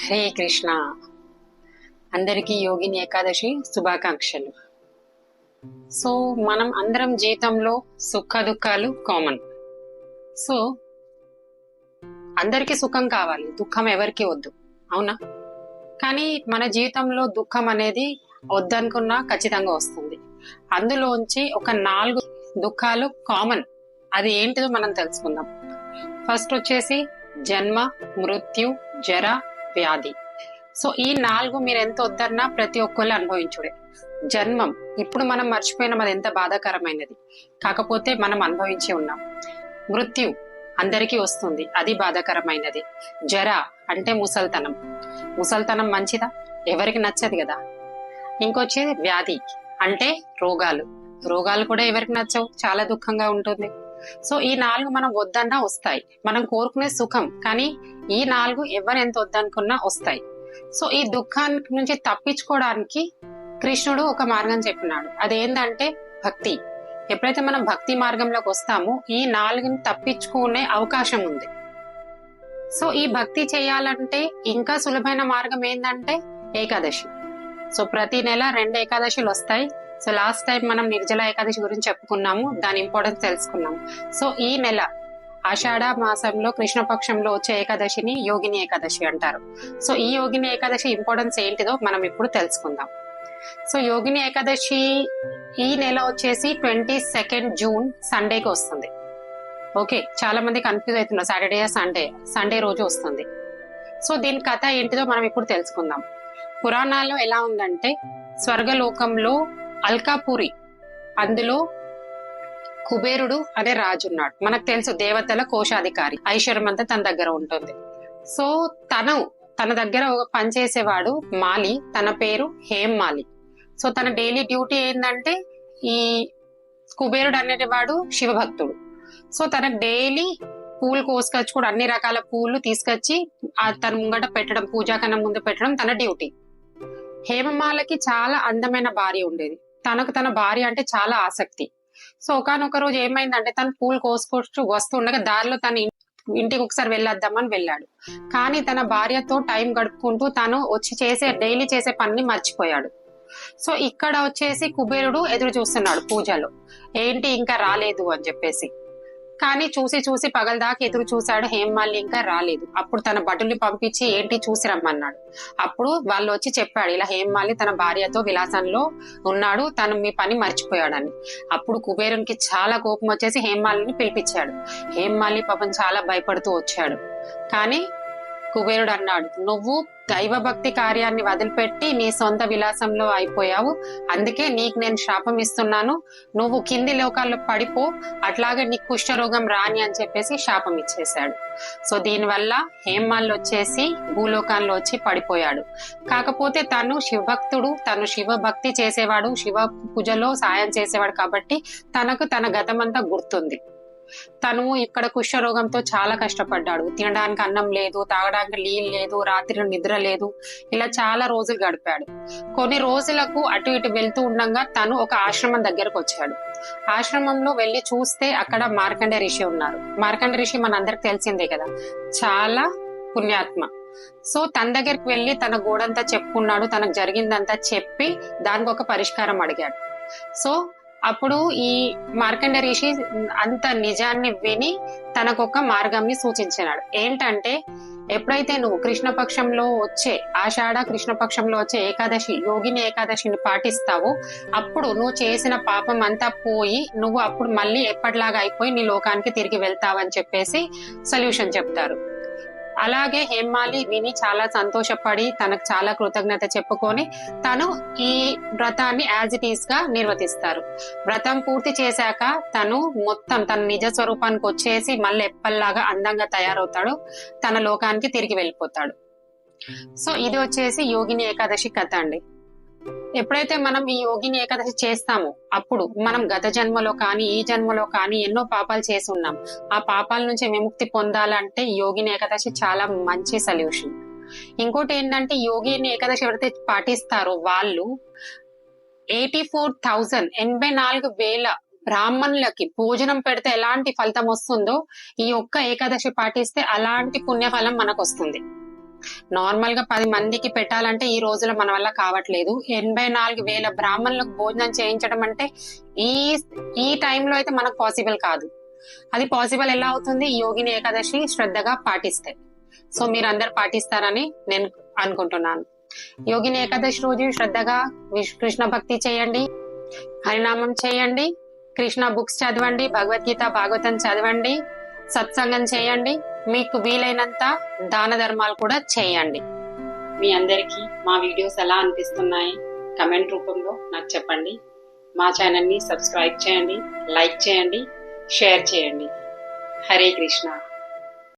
హరే కృష్ణ. అందరికీ యోగిని ఏకాదశి శుభాకాంక్షలు. సో మనం అందరం జీవితంలో సుఖ దుఃఖాలు కామన్ సో అందరికీ సుఖం కావాలి దుఃఖం ఎవరికి వద్దు. అవునా? కానీ మన జీవితంలో దుఃఖం అనేది వద్దనుకున్నా ఖచ్చితంగా వస్తుంది. అందులోంచి ఒక నాలుగు దుఃఖాలు కామన్ అది ఏంటిదో మనం తెలుసుకుందాం. ఫస్ట్ వచ్చేసి జన్మ మృత్యు జర వ్యాధి. సో ఈ నాలుగు మీరు ఎంత వద్దన్నా ప్రతి ఒక్కళ్ళు అనుభవించుడే. జన్మం. ఇప్పుడు మనం మర్చిపోయినాం అది ఎంత బాధాకరమైనది. కాకపోతే మనం అనుభవించి ఉన్నాం. మృత్యు అందరికీ వస్తుంది అది బాధాకరమైనది. జర అంటే ముసల్తనం. ముసల్తనం మంచిదా? ఎవరికి నచ్చదు కదా. ఇంకొచ్చేది వ్యాధి అంటే రోగాలు. రోగాలు కూడా ఎవరికి నచ్చవు? చాలా దుఃఖంగా ఉంటుంది. సో ఈ నాలుగు మనం వద్దన్నా వస్తాయి. మనం కోరుకునే సుఖం కానీ ఈ నాలుగు ఎవరు ఎంత వద్దనుకున్నా వస్తాయి. సో ఈ దుఃఖానికి నుంచి తప్పించుకోవడానికి కృష్ణుడు ఒక మార్గం చెప్పినాడు. అదేంటంటే భక్తి. ఎప్పుడైతే మనం భక్తి మార్గంలోకి వస్తామో ఈ నాలుగుని తప్పించుకునే అవకాశం ఉంది. సో ఈ భక్తి చేయాలంటే ఇంకా సులభమైన మార్గం ఏంటంటే ఏకాదశి. సో ప్రతి నెల రెండు ఏకాదశిలు వస్తాయి. సో లాస్ట్ టైం మనం నిర్జల ఏకాదశి గురించి చెప్పుకున్నాము దాని ఇంపార్టెన్స్ తెలుసుకున్నాము. సో ఈ నెల ఆషాఢ మాసంలో కృష్ణపక్షంలో వచ్చే ఏకాదశిని యోగిని ఏకాదశి అంటారు. సో ఈ యోగిని ఏకాదశి ఇంపార్టెన్స్ ఏంటిదో మనం ఇప్పుడు తెలుసుకుందాం. సో యోగిని ఏకాదశి ఈ నెల వచ్చేసి ట్వంటీ సెకండ్ జూన్ సండేకి వస్తుంది. ఓకే చాలా మంది కన్ఫ్యూజ్ అవుతున్నారు. సాటర్డే సండే సండే రోజు వస్తుంది. సో దీని కథ ఏంటిదో మనం ఇప్పుడు తెలుసుకుందాం. పురాణాల్లో ఎలా ఉందంటే స్వర్గలోకంలో అల్కాపురి. అందులో కుబేరుడు అనే రాజు ఉన్నాడు. మనకు తెలుసు దేవతల కోశాధికారి. ఐశ్వర్యం అంతా తన దగ్గర ఉంటుంది. సో తను తన దగ్గర ఒక పనిచేసేవాడు మాలి. తన పేరు హేమ్ మాలి. సో తన డైలీ డ్యూటీ ఏంటంటే ఈ కుబేరుడు అనేవాడు శివభక్తుడు. సో తనకు డైలీ పూలు కోసుకొచ్చి కూడా అన్ని రకాల పూలు తీసుకొచ్చి తన ముంగట పెట్టడం పూజా కన్నా ముందు పెట్టడం తన డ్యూటీ. హేమమాలకి చాలా అందమైన భార్య ఉండేది. తనకు తన భార్య అంటే చాలా ఆసక్తి. సో ఒకనొక రోజు ఏమైందంటే తను పూలు కోసుకొచ్చు వస్తుండగా దారిలో తన ఇంటికి ఒకసారి వెళ్ళొద్దామని వెళ్ళాడు. కానీ తన భార్యతో టైం గడుపుకుంటూ తను వచ్చి చేసే డైలీ చేసే పనిని మర్చిపోయాడు. సో ఇక్కడ వచ్చేసి కుబేరుడు ఎదురు చూస్తున్నాడు పూజలో. ఏంటి ఇంకా రాలేదు అని చెప్పేసి. కానీ చూసి చూసి పగలదాకా ఎదురు చూశాడు హేమాలి ఇంకా రాలేదు. అప్పుడు తన భటుల్ని పంపించి ఏంటి చూసి రమ్మన్నాడు. అప్పుడు వాళ్ళు వచ్చి చెప్పాడు ఇలా హేమాలి తన భార్యతో విలాసంలో ఉన్నాడు తను మీ పని మర్చిపోయాడని. అప్పుడు కుబేరునికి చాలా కోపం వచ్చేసి హేమాలిని పిలిపించాడు. హేమాలి పాపం చాలా భయపడుతూ వచ్చాడు. కానీ కుబేరుడు అన్నాడు నువ్వు దైవ భక్తి కార్యాన్ని వదిలిపెట్టి నీ సొంత విలాసంలో అయిపోయావు. అందుకే నీకు నేను శాపం ఇస్తున్నాను. నువ్వు కింది లోకాల్లో పడిపో. అట్లాగే నీకు కుష్ఠరోగం రాని అని చెప్పేసి శాపం ఇచ్చేశాడు. సో దీనివల్ల హేమాల్లో వచ్చేసి భూలోకాల్లో వచ్చి పడిపోయాడు. కాకపోతే తను శివభక్తుడు తను శివభక్తి చేసేవాడు శివ పూజలో సాయం చేసేవాడు కాబట్టి తనకు తన గతమంతా గుర్తుంది. తను ఇక్కడ కుష్ఠరోగంతో చాలా కష్టపడ్డాడు. తినడానికి అన్నం లేదు తాగడానికి నీళ్ళు లేదు రాత్రి నిద్ర లేదు ఇలా చాలా రోజులు గడిపాడు. కొన్ని రోజులకు అటు ఇటు వెళ్తూ ఉండగా తను ఒక ఆశ్రమం దగ్గరకు వచ్చాడు. ఆశ్రమంలో వెళ్ళి చూస్తే అక్కడ మార్కండ ఋషి ఉన్నారు. మార్కండ ఋషి మనందరికి తెలిసిందే కదా చాలా పుణ్యాత్మ. సో తన దగ్గరికి వెళ్ళి తన గోడంతా చెప్పుకున్నాడు తనకు జరిగిందంతా చెప్పి దానికి ఒక పరిష్కారం అడిగాడు. సో అప్పుడు ఈ మార్కండ ఋషి అంత నిజాన్ని విని తనకు ఒక మార్గంని సూచించినాడు. ఏంటంటే ఎప్పుడైతే నువ్వు కృష్ణపక్షంలో వచ్చే ఆషాఢ కృష్ణపక్షంలో వచ్చే ఏకాదశి యోగిని ఏకాదశిని పాటిస్తావో అప్పుడు నువ్వు చేసిన పాపం అంతా పోయి నువ్వు అప్పుడు మళ్ళీ ఎప్పటిలాగా అయిపోయి నీ లోకానికి తిరిగి వెళ్తావని చెప్పేసి సొల్యూషన్ చెప్తారు. అలాగే హేమాలి విని చాలా సంతోషపడి తనకు చాలా కృతజ్ఞత చెప్పుకొని తను ఈ వ్రతాన్ని యాజ్ ఇట్ ఈస్గా నిర్వర్తిస్తారు వ్రతం పూర్తి చేశాక తను మొత్తం తన నిజ స్వరూపానికి వచ్చేసి మళ్ళీ ఎప్పల్లాగా అందంగా తయారవుతాడు. తన లోకానికి తిరిగి వెళ్ళిపోతాడు. సో ఇది వచ్చేసి యోగిని ఏకాదశి కథ అండి. ఎప్పుడైతే మనం ఈ యోగిని ఏకాదశి చేస్తామో అప్పుడు మనం గత జన్మలో కానీ ఈ జన్మలో కానీ ఎన్నో పాపాలు చేసి ఉన్నాం. ఆ పాపాల నుంచి విముక్తి పొందాలంటే యోగిని ఏకాదశి చాలా మంచి సొల్యూషన్. ఇంకోటి ఏంటంటే యోగిని ఏకాదశి ఎవరైతే పాటిస్తారో వాళ్ళు ఎయిటీ ఫోర్ థౌజండ్ ఎనభై నాలుగు వేల బ్రాహ్మణులకి భోజనం పెడితే ఎలాంటి ఫలితం వస్తుందో ఈ ఒక్క ఏకాదశి పాటిస్తే అలాంటి పుణ్యఫలం మనకు వస్తుంది. నార్మల్గా పది మందికి పెట్టాలంటే ఈ రోజులో మన వల్ల కావట్లేదు. ఎనభై నాలుగు వేల బ్రాహ్మణులకు భోజనం చేయించడం అంటే ఈ ఈ టైంలో అయితే మనకు పాసిబుల్ కాదు. అది పాసిబుల్ ఎలా అవుతుంది? యోగిని ఏకాదశి శ్రద్ధగా పాటిస్తే. సో మీరు అందరు పాటిస్తారని నేను అనుకుంటున్నాను. యోగిని ఏకాదశి రోజు శ్రద్ధగా విష్- కృష్ణ భక్తి చేయండి. హరినామం చేయండి. కృష్ణ బుక్స్ చదవండి. భగవద్గీత భాగవతం చదవండి. సత్సంగం చేయండి. మీకు వీలైనంత దాన ధర్మాలు కూడా చేయండి. మీ అందరికీ మా వీడియోస్ ఎలా అనిపిస్తున్నాయి కమెంట్ రూపంలో నాకు చెప్పండి. మా ఛానల్ని సబ్స్క్రైబ్ చేయండి లైక్ చేయండి షేర్ చేయండి. హరే కృష్ణ.